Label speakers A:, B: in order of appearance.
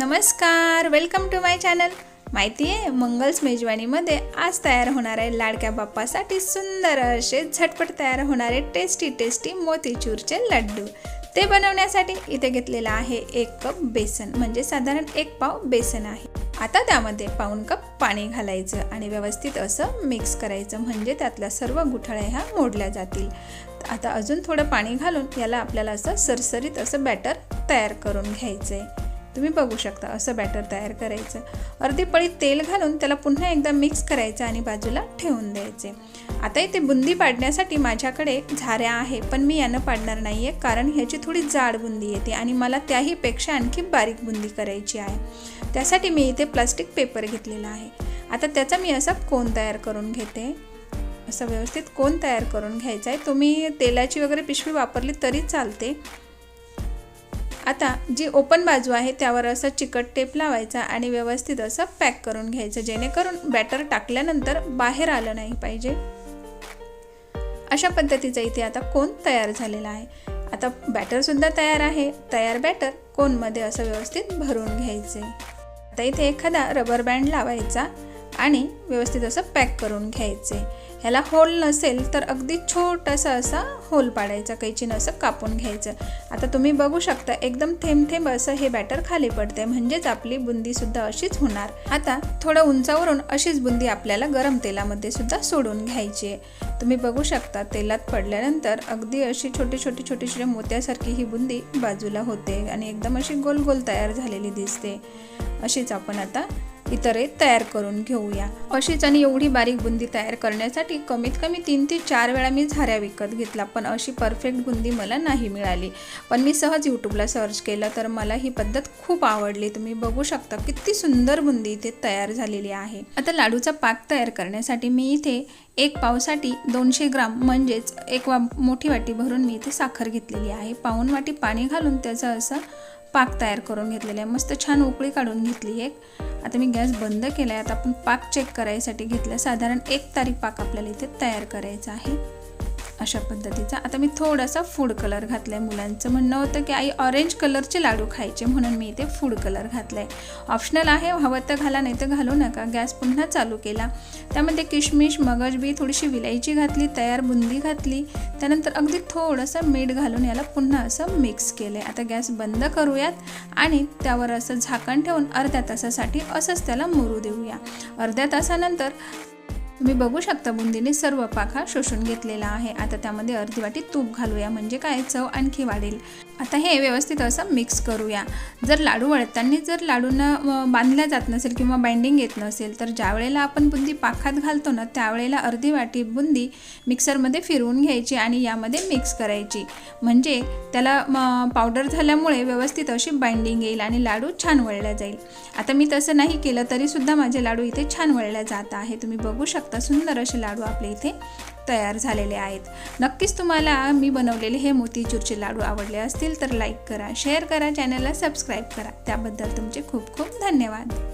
A: नमस्कार welcome to my channel माहिती आहे मंगल्स मेजवानीमध्ये आज तयार होणार आहे लाडक्या बाप्पासाठी सुंदर असे झटपट तयार होणारे टेस्टी टेस्टी मोतीचूरचे लड्डू. ते बनवण्यासाठी इथे घेतलेलं आहे एक कप बेसन म्हणजे साधारण एक पाव बेसन आहे. आता त्यामध्ये पाऊन कप पाणी घालायचं आणि व्यवस्थित असं मिक्स करायचं म्हणजे त्यातल्या सर्व गुठळ्या ह्या मोडल्या जातील. आता अजून थोडं पाणी घालून याला आपल्याला असं सरसरीत असं बॅटर तयार करून घ्यायचं आहे तुम्ही बघू शकता असं बॅटर तयार करायचं. अर्धी पळी तेल घालून त्याला पुन्हा एकदा मिक्स करायचं आणि बाजूला ठेवून द्यायचे. आता इथे बुंदी पाडण्यासाठी माझ्याकडे झाऱ्या आहे पण मी यानं पाडणार नाही आहे कारण ह्याची थोडी जाड बुंदी येते आणि मला त्याहीपेक्षा आणखी बारीक बुंदी करायची आहे. त्यासाठी मी इथे प्लास्टिक पेपर घेतलेला आहे. आता त्याचा मी असा कोन तयार करून घेते. असं व्यवस्थित कोन तयार करून घ्यायचा आहे. तुम्ही तेलाची वगैरे पिशवी वापरली तरी चालते. आता जी ओपन बाजू आहे त्यावर असं चिकट टेप लावायचा आणि व्यवस्थित असं पॅक करून घ्यायचं जेणेकरून बॅटर टाकल्यानंतर बाहेर आलं नाही पाहिजे. अशा पद्धतीचा इथे आता कोण तयार झालेला आहे. आता बॅटरसुद्धा तयार आहे. तयार बॅटर कोनमध्ये असं व्यवस्थित भरून घ्यायचे. आता इथे एखादा रबर बँड लावायचा. आणि व्यवस्थित असं पॅक करून घ्यायचे. ह्याला होल नसेल तर अगदी छोटासा असा होल पाडायचा कैचीनं असं कापून घ्यायचं. आता तुम्ही बघू शकता एकदम थेंब थेंब असं हे बॅटर खाली पडते म्हणजेच आपली बुंदीसुद्धा अशीच होणार. आता थोडं उंचावरून अशीच बुंदी आपल्याला गरम तेलामध्ये सुद्धा सोडून घ्यायची आहे. तुम्ही बघू शकता तेलात पडल्यानंतर अगदी अशी छोटी छोटी छोटी छोटी मोत्यासारखी ही बुंदी बाजूला होते आणि एकदम अशी गोल गोल तयार झालेली दिसते. अशीच आपण आता इतरही तयार करून घेऊया. अशीच आणि एवढी बारीक बुंदी तयार करण्यासाठी कमीत कमी तीन ते चार वेळा मी झाऱ्या विकत घेतला पण अशी परफेक्ट बुंदी मला नाही मिळाली. पण मी सहज यूट्यूबला सर्च केलं तर मला ही पद्धत खूप आवडली. तुम्ही बघू शकता किती सुंदर बुंदी इथे तयार झालेली आहे. आता लाडूचा पाक तयार करण्यासाठी मी इथे एक पावसाठी दोनशे ग्राम म्हणजेच एक वा मोठी वाटी भरून मी इथे साखर घेतलेली आहे. पाऊन वाटी पाणी घालून त्याचं असं पाक तयार करून घेतलेला आहे. मस्त छान उकळी काढून घेतली एक. आता मी गॅस बंद केला आहे आता आपण पाक चेक करायसाठी घेतला साधारण एक तारीख पाक आपल्याला इथे तयार करायचा आहे. अशा पद्धतीचा. आता मी थोडासा फूड कलर घातला आहे मुलांचं म्हणणं होतं की आई ऑरेंज कलरचे लाडू खायचे म्हणून मी इथे फूड कलर घातला आहे ऑप्शनल आहे हवं तर घाला नाही तर घालू नका. गॅस पुन्हा चालू केला. त्यामध्ये किशमिश मगजबी थोडीशी विलायची घातली तयार बुंदी घातली. त्यानंतर अगदी थोडंसं मीठ घालून याला पुन्हा असं मिक्स केलं आहे आता गॅस बंद करूयात आणि त्यावर असं झाकण ठेवून अर्ध्या तासासाठी असंच त्याला मुरू देऊया. अर्ध्या तासानंतर तुम्ही बघू शकता बुंदीने सर्व पाक हा शोषून घेतलेला आहे. आता त्यामध्ये अर्धी वाटी तूप घालूया. म्हणजे काय? चव आणखी वाढेल. आता हे व्यवस्थित असं मिक्स करूया. जर लाडू वळताना जर लाडूंना बांधल्या जात नसेल किंवा बाइंडिंग येत नसेल तर ज्या वेळेला आपण बुंदी पाखात घालतो ना त्यावेळेला अर्धी वाटी बुंदी मिक्सरमध्ये फिरवून घ्यायची आणि यामध्ये मिक्स करायची. म्हणजे त्याला पावडर झाल्यामुळे व्यवस्थित अशी बाइंडिंग येईल आणि लाडू छान वळल्या जाईल. आता मी तसं नाही केलं तरीसुद्धा माझे लाडू इथे छान वळल्या जात आहे. तुम्ही बघू शकता सुंदर असे लाडू आपले इथे तयार झालेले आहेत. नक्कीच तुम्हाला मी बनवलेले हे मोतीचूरचे लाडू आवडले असतील तर लाईक करा शेअर करा चॅनलला सबस्क्राईब करा. त्याबद्दल तुमचे खूप खूप धन्यवाद.